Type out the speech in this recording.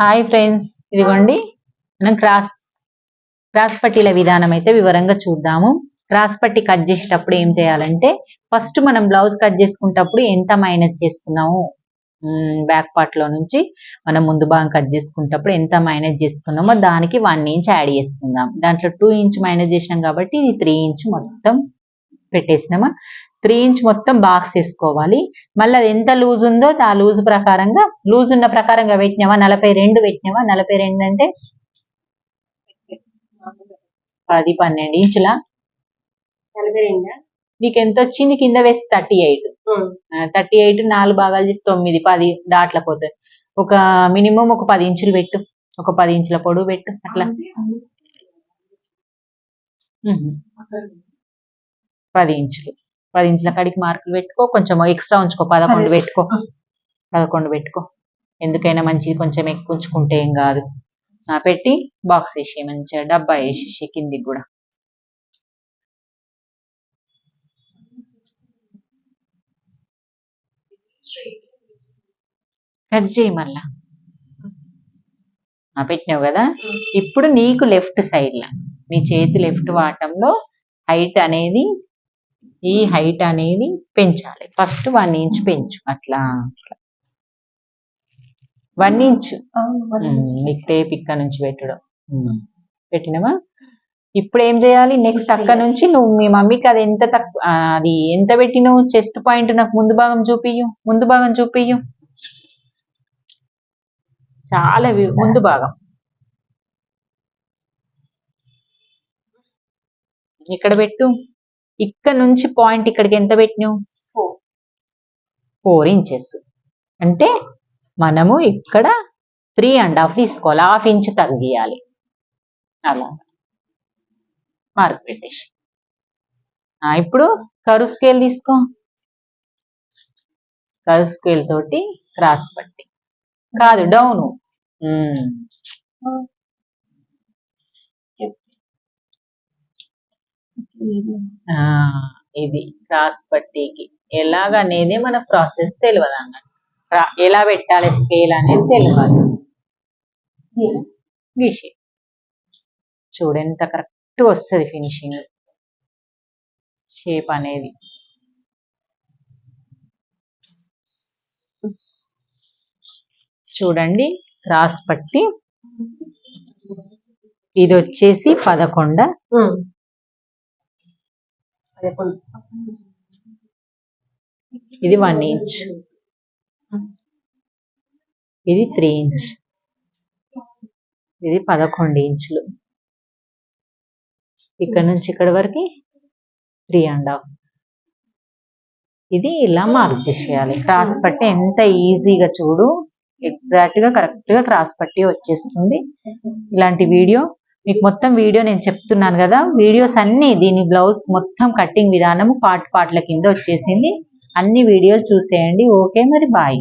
Hi friends ఇదిగోండి. మనం cross cross పట్టీల విధానం అయితే వివరంగా చూద్దాము. క్రాస్ పట్టి కట్ చేసేటప్పుడు ఏం చేయాలంటే ఫస్ట్ మనం బ్లౌజ్ కట్ చేసుకునేటప్పుడు ఎంత మైనస్ చేసుకున్నాము? బ్యాక్ పార్ట్లో నుంచి మనం ముందు భాగం కట్ చేసుకునేటప్పుడు ఎంత మైనస్ చేసుకున్నామో దానికి వన్ ఇంచ్ యాడ్ చేసుకుందాం. దాంట్లో టూ ఇంచ్ మైనస్ చేసినాం కాబట్టి ఇది త్రీ ఇంచ్ మొత్తం పెట్టేసినామా? త్రీ ఇంచ్ మొత్తం బాక్స్ వేసుకోవాలి. మళ్ళీ అది ఎంత లూజ్ ఉందో ఆ లూజ్ ప్రకారంగా లూజ్ ఉన్న ప్రకారంగా పెట్టినావా? నలభై రెండు పెట్టినావా? నలభై రెండు అంటే పది పన్నెండు ఇంచుల? నలభై రెండా? నీకు ఎంత వచ్చింది? కింద వేసి థర్టీ ఎయిట్ థర్టీ ఎయిట్ నాలుగు భాగాలు చేసి తొమ్మిది పది దాంట్లోకి పోతుంది ఒక మినిమం ఒక పది ఇంచులు పెట్టు. ఒక పది ఇంచుల పొడవు పెట్టు అట్లా. పది ఇంచులు. పది ఇంచుల కాడికి మార్కులు పెట్టుకో కొంచెం ఎక్స్ట్రా ఉంచుకో పదకొండు పెట్టుకో. పదకొండు పెట్టుకో. ఎందుకైనా మంచిది కొంచెం ఎక్కువ ఉంచుకుంటే ఏం కాదు. పెట్టి బాక్స్ వేసి మంచిగా డబ్బా వేసేసి కిందికి కూడా. కట్ చేయి మళ్ళా. పెట్టినావు కదా? ఇప్పుడు నీకు లెఫ్ట్ సైడ్ లా. నీ చేతి లెఫ్ట్ వాటంలో హైట్ అనేది ఈ హైట్ అనేది పెంచాలి. ఫస్ట్ వన్ ఇంచ్ పెంచు. అట్లా. One inch. నీకు టేప్ ఇక్కడ నుంచి పెట్టడం. పెట్టినవా? ఇప్పుడు ఏం చేయాలి? నెక్స్ట్ అక్కడ నుంచి నువ్వు మీ మమ్మీకి అది ఎంత తక్కువ అది ఎంత పెట్టినావు? చెస్ట్ పాయింట్ నాకు ముందు భాగం చూపియ్యు. ముందు భాగం చూపియ్యు. చాలా ముందు భాగం. ఇక్కడ పెట్టు. ఇక్కడ నుంచి పాయింట్ ఇక్కడికి ఎంత పెట్టినావు. ఫోర్ ఇంచెస్ అంటే మనము ఇక్కడ త్రీ అండ్ హాఫ్ తీసుకోవాలి. హాఫ్ ఇంచ్ తగ్గియాలి. అలా. మార్క్ పెట్టేసి. ఇప్పుడు కరు స్కేల్ తీసుకో. కరు స్కేల్ తోటి క్రాస్ పట్టి. కాదు డౌను ఇది క్రాస్ పట్టీకి. ఎలాగనేది మన ప్రాసెస్ తెలియదు అన్నట్టు. ఎలా పెట్టాలి స్కేల్ అనేది తెలియదు గీసి చూడు ఎంత కరెక్ట్ వస్తుంది ఫినిషింగ్. షేప్ అనేది. చూడండి క్రాస్ పట్టి. ఇది వచ్చేసి పదకొండు. ఇది వన్ ఇంచ్ ఇది త్రీ ఇంచ్ ఇది పదకొండు ఇంచులు. ఇక్కడ నుంచి ఇక్కడ వరకు త్రీ అండ్ హాఫ్ ఇది ఇలా మార్క్ చేసేయాలి. క్రాస్ పట్టి ఎంత ఈజీగా చూడు. ఎగ్జాక్ట్గా గా కరెక్ట్గా క్రాస్ పట్టి వచ్చేస్తుంది. ఇలాంటి వీడియో మీకు మొత్తం వీడియో నేను చెప్తున్నాను కదా. వీడియోస్ అన్ని దీని బ్లౌజ్ మొత్తం కటింగ్ విధానము పార్ట్ పార్ట్ల కింద వచ్చేసింది. అన్ని వీడియోలు చూసేయండి. ఓకే మరి బాయ్.